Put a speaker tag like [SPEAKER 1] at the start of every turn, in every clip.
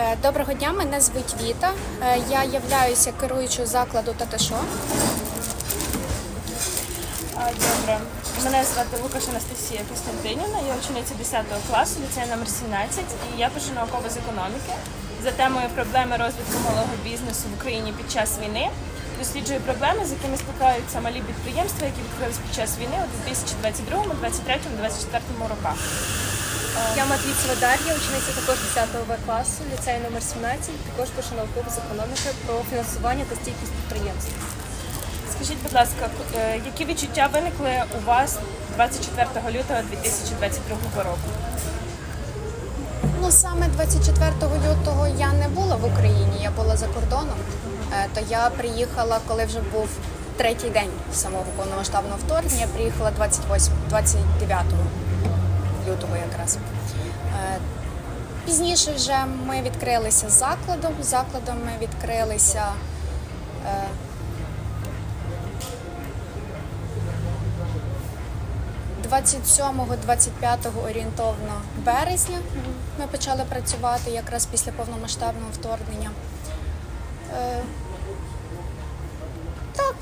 [SPEAKER 1] Е, Доброго дня, мене звуть Віта. Е, Я являюся керуючою закладу Таташо.
[SPEAKER 2] А, Добре. Мене звати Лукаш Анастасія Костянтинівна, я учениця 10 класу, ліцею номер 17, і я пишу науково з економіки за темою проблеми розвитку малого бізнесу в Україні під час війни. Досліджую проблеми, з якими стикаються малі підприємства, які відкрились під час війни у 2022, 2023, 2024 роках.
[SPEAKER 3] Я Матвійцева Дар'я, учениця також 10 В класу, ліцею номер 17, також пишу наукову з економіки про фінансування та стійкість підприємств.
[SPEAKER 2] Скажіть, будь ласка, е, які відчуття виникли у вас 24 лютого 2022 року?
[SPEAKER 1] Ну саме 24 лютого я не була в Україні, я була за кордоном. Е, То я приїхала, коли вже був третій день самого повномасштабного вторгнення. Приїхала 28, 29 лютого якраз. Е, Пізніше вже ми відкрилися закладом. Закладом ми відкрилися. е, 27-25 орієнтовно березня ми почали працювати якраз після повномасштабного вторгнення. Е, Так,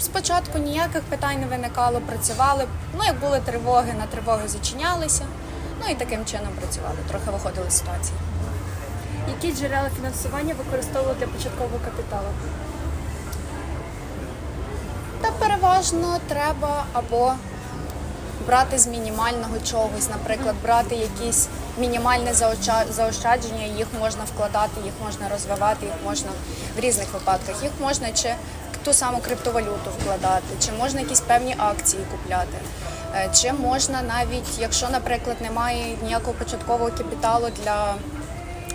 [SPEAKER 1] спочатку ніяких питань не виникало, працювали. Ну, як були тривоги, на тривоги зачинялися. Ну і таким чином працювали, трохи виходили з ситуації.
[SPEAKER 3] Які джерела фінансування використовували для початкового капіталу?
[SPEAKER 1] Та переважно треба або брати з мінімального чогось, наприклад, брати якісь мінімальне заощадження, їх можна вкладати, їх можна розвивати, їх можна в різних випадках. Їх можна чи ту саму криптовалюту вкладати, чи можна якісь певні акції купляти. Е, Чи можна навіть, якщо, наприклад, немає ніякого початкового капіталу для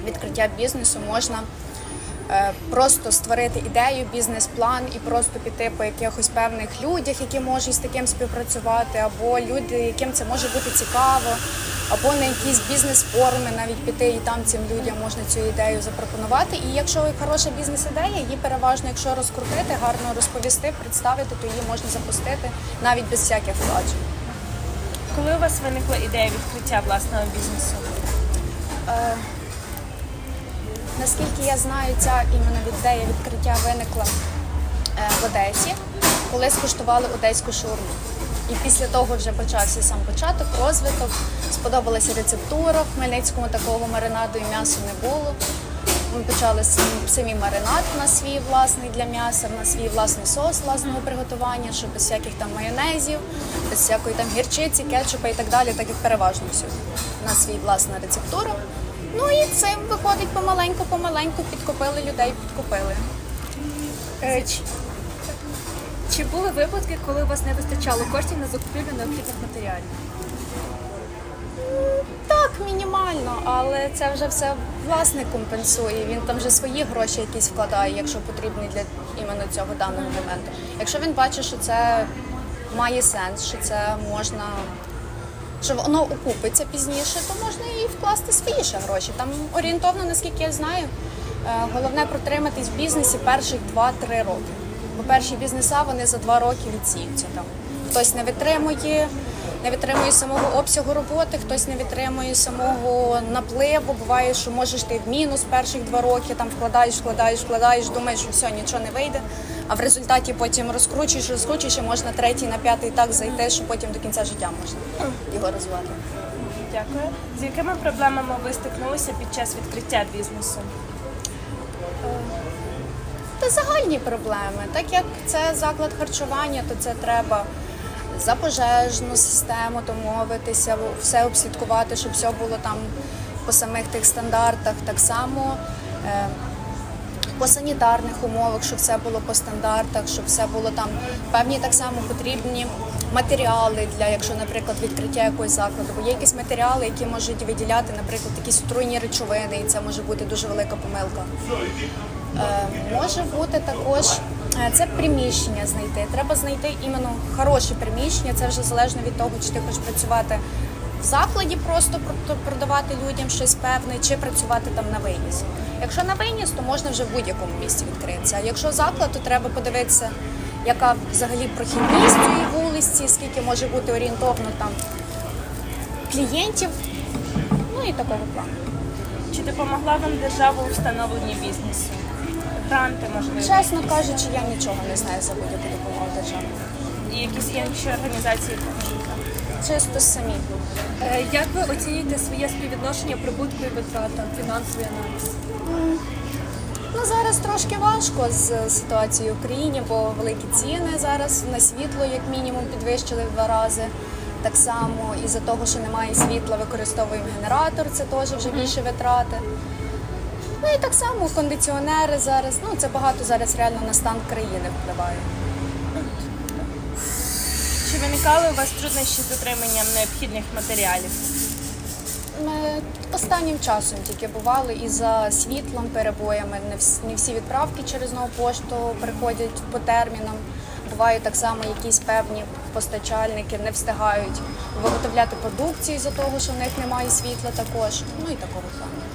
[SPEAKER 1] відкриття бізнесу, можна е, просто створити ідею, бізнес-план і просто піти по якихось певних людях, які можуть з таким співпрацювати, або люди, яким це може бути цікаво, або на якісь бізнес-форуми навіть піти і там цим людям можна цю ідею запропонувати. І якщо хороша бізнес-ідея, її переважно, якщо розкрутити, гарно розповісти, представити, то її можна запустити навіть без всяких вкладень.
[SPEAKER 2] Коли у вас виникла ідея відкриття власного бізнесу?
[SPEAKER 1] Е, Наскільки я знаю, ця іменно ідея відкриття виникла е, в Одесі, коли скуштували одеську шаурму. І після того вже почався сам початок, розвиток. Сподобалася рецептура. В Хмельницькому такого маринаду і м'яса не було. Ми почали сам- самі маринад на свій власний для м'яса, на свій власний соус власного приготування, що без всяких там майонезів, без всякої там гірчиці, кетчупа і так далі, так як переважно всюди. На свій власна рецептура. Ну і цим виходить помаленьку, помаленьку, підкупили людей, підкупили.
[SPEAKER 3] Е, Чи, чи були випадки, коли у вас не вистачало коштів на закупівлю необхідних матеріалів?
[SPEAKER 1] Мінімально, але це вже все власник компенсує. Він там вже свої гроші якісь вкладає, якщо потрібні для іменно цього даного моменту. Якщо він бачить, що це має сенс, що це можна, що воно окупиться пізніше, то можна і вкласти свої ще гроші. Там орієнтовно, наскільки я знаю, е, головне протриматись в бізнесі перших 2-3 роки. Бо перші бізнеса вони за 2 роки відсіються там. Хтось не витримує, не витримує самого обсягу роботи, хтось не витримує самого напливу. Буває, що можеш ти в мінус перших два роки, там вкладаєш, вкладаєш, вкладаєш, думаєш, що все, нічого не вийде. А в результаті потім розкручуєш, розкручуєш, і можна третій на п'ятий так зайти, що потім до кінця життя можна його розвивати.
[SPEAKER 2] Дякую. З якими проблемами ви стикнулися під час відкриття бізнесу?
[SPEAKER 1] Та загальні проблеми. Так як це заклад харчування, то це треба за пожежну систему домовитися, все обслідкувати, щоб все було там по самих тих стандартах. Так само е, по санітарних умовах, щоб все було по стандартах, щоб все було там певні так само потрібні матеріали для, якщо, наприклад, відкриття якогось закладу. Бо є якісь матеріали, які можуть виділяти, наприклад, якісь отруйні речовини, і це може бути дуже велика помилка. Е, Може бути також е, це приміщення знайти. Треба знайти іменно хороше приміщення. Це вже залежно від того, чи ти хочеш працювати в закладі, просто про- продавати людям щось певне, чи працювати там на виніс. Якщо на виніс, то можна вже в будь-якому місці відкритися. А якщо заклад, то треба подивитися, яка взагалі прохідність цієї вулиці, скільки може бути орієнтовно там клієнтів, ну і такого плану.
[SPEAKER 2] Чи допомогла вам держава у встановленні бізнесу? Гранти, можливо,
[SPEAKER 1] Чесно кажучи, я нічого не знаю за будь-яку допомогу держави.
[SPEAKER 2] і якісь інші організації?
[SPEAKER 1] Чисто самі.
[SPEAKER 3] Е, Як ви оцінюєте своє співвідношення прибутку і витратам, фінансовий аналіз?
[SPEAKER 1] Ну зараз трошки важко з ситуацією в країні, бо великі ціни зараз на світло, як мінімум, підвищили в два рази. Так само із-за того, що немає світла, використовуємо генератор, це теж вже більше витрати. Ну і так само кондиціонери зараз. Ну це багато зараз реально на стан країни впливає.
[SPEAKER 2] Чи виникали у вас труднощі з отриманням необхідних матеріалів?
[SPEAKER 1] Ми останнім часом тільки бували і за світлом, перебоями. Не всі, відправки через нову пошту приходять по термінам. Бувають так само якісь певні постачальники не встигають виготовляти продукцію за того, що в них немає світла також. Ну і такого плану.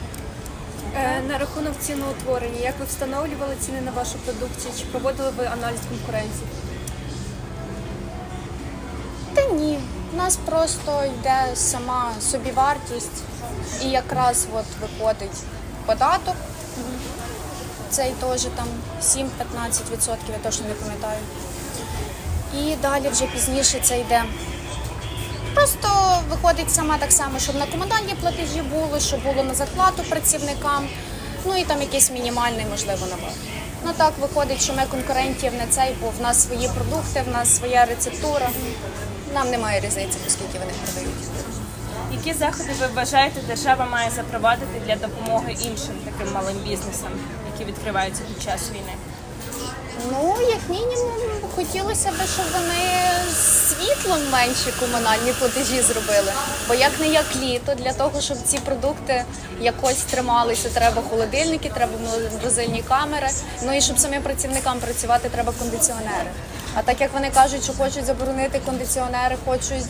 [SPEAKER 3] Е, На рахунок ціноутворення, як ви встановлювали ціни на вашу продукцію? Чи проводили ви аналіз конкуренції?
[SPEAKER 1] Та ні, у нас просто йде сама собівартість і якраз от виходить податок. Цей теж там 7-15%, я точно не пам'ятаю. І далі вже пізніше це йде. Просто виходить саме так само, щоб на комунальні платежі було, щоб було на зарплату працівникам, ну і там якийсь мінімальний, можливо, набор. Ну так виходить, що ми конкурентів не цей, бо в нас свої продукти, в нас своя рецептура. Нам немає різниці, оскільки вони продають.
[SPEAKER 2] Які заходи ви вважаєте, держава має запровадити для допомоги іншим таким малим бізнесам, які відкриваються під час війни?
[SPEAKER 1] Ну, як мінімум, хотілося б, щоб вони світлом менші комунальні платежі зробили. Бо як не як літо, для того, щоб ці продукти якось трималися, треба холодильники, треба морозильні камери. Ну і щоб самим працівникам працювати, треба кондиціонери. А так як вони кажуть, що хочуть заборонити кондиціонери, хочуть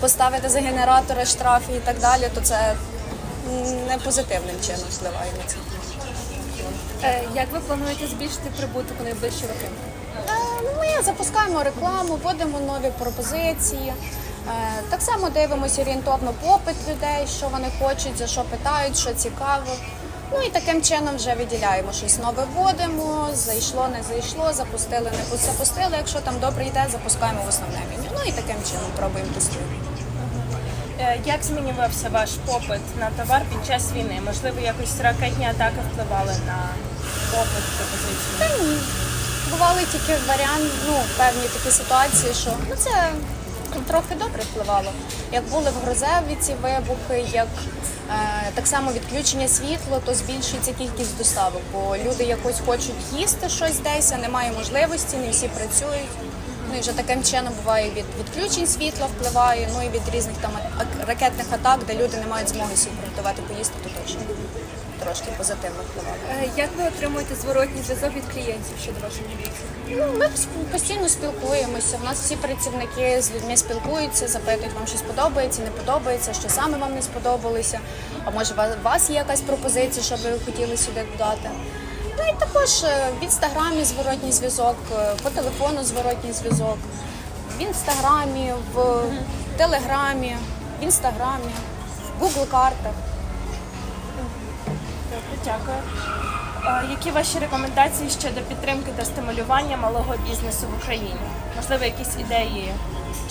[SPEAKER 1] поставити за генератори штрафи і так далі, то це не позитивним чином впливає на це.
[SPEAKER 3] Е, Як ви плануєте збільшити прибуток у найближчі роки?
[SPEAKER 1] Е, ну, Ми запускаємо рекламу, вводимо нові пропозиції. Е, Так само дивимося орієнтовно попит людей, що вони хочуть, за що питають, що цікаво. Ну і таким чином вже виділяємо щось нове вводимо, зайшло, не зайшло, запустили, не запустили. Якщо там добре йде, запускаємо в основне меню. Ну і таким чином пробуємо тестуємо.
[SPEAKER 2] Як змінювався ваш попит на товар під час війни? Можливо, якось ракетні атаки впливали на попит пропозиції?
[SPEAKER 1] Та ні. Бували тільки варіант, ну, певні такі ситуації, що ну, це трохи добре впливало. Як були в Грозеві ці вибухи, як е, так само відключення світла, то збільшується кількість доставок, бо люди якось хочуть їсти щось десь, а немає можливості, не всі працюють. Ну і вже таким чином буває від відключень світла впливає, ну і від різних там ракетних атак, де люди не мають змоги собі приготувати поїсти, то точно трошки позитивно впливає.
[SPEAKER 3] Е, Як ви отримуєте зворотній зв'язок від клієнтів щодо вашої продукції?
[SPEAKER 1] Ну, ми постійно спілкуємося. У нас всі працівники з людьми спілкуються, запитують, вам щось подобається, не подобається, що саме вам не сподобалося. А може, у вас є якась пропозиція, що ви хотіли сюди додати. Ну і також е, в інстаграмі зворотній зв'язок, е, по телефону зворотній зв'язок, в інстаграмі, в телеграмі, в інстаграмі, в Google картах.
[SPEAKER 2] Добре, дякую. Е, Які ваші рекомендації щодо підтримки та стимулювання малого бізнесу в Україні? Можливо, якісь ідеї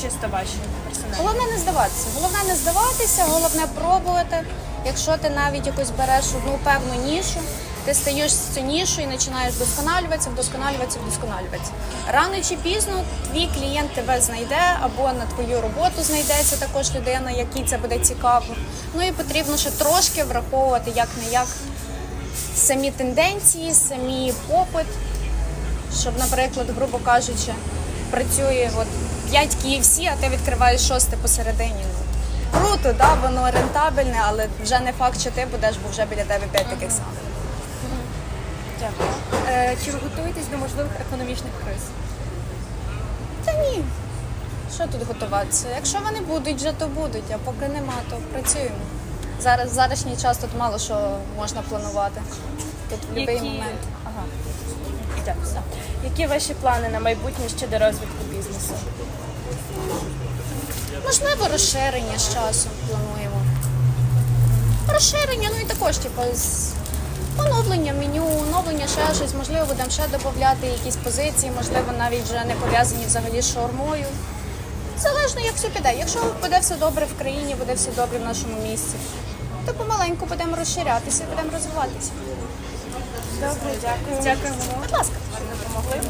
[SPEAKER 2] чисто ваші персональні?
[SPEAKER 1] Головне не здаватися. Головне не здаватися, головне пробувати. Якщо ти навіть якось береш одну певну нішу, ти стаєш з цю нішу і починаєш вдосконалюватися, вдосконалюватися, вдосконалюватися. Рано чи пізно твій клієнт тебе знайде або на твою роботу знайдеться також людина, якій це буде цікаво. Ну і потрібно ще трошки враховувати як не як самі тенденції, самі попит, щоб, наприклад, грубо кажучи, працює от 5 KFC, а ти відкриваєш шосте посередині. Ну, круто, да, воно рентабельне, але вже не факт, що ти будеш, бо вже біля тебе 5 таких самих.
[SPEAKER 2] Дякую.
[SPEAKER 3] Е, Чи ви готуєтесь до можливих економічних криз?
[SPEAKER 1] Та ні. Що тут готуватися? Якщо вони будуть, вже то будуть, а поки нема, то працюємо. Зараз в зараз час тут мало що можна планувати. Тут в будь-який момент.
[SPEAKER 2] Ага. Які ваші плани на майбутнє щодо розвитку бізнесу?
[SPEAKER 1] Можливо, розширення з часом плануємо. Розширення, ну і також, типу, з оновлення меню, оновлення ще щось, можливо, будемо ще додати якісь позиції, можливо, навіть вже не пов'язані взагалі з шаурмою. Залежно, як все піде. Якщо буде все добре в країні, буде все добре в нашому місці то помаленьку будемо розширятися, будемо розвиватися.
[SPEAKER 2] Добре, дякую.
[SPEAKER 3] Дякуємо.
[SPEAKER 1] Будь ласка,
[SPEAKER 2] що допомогли.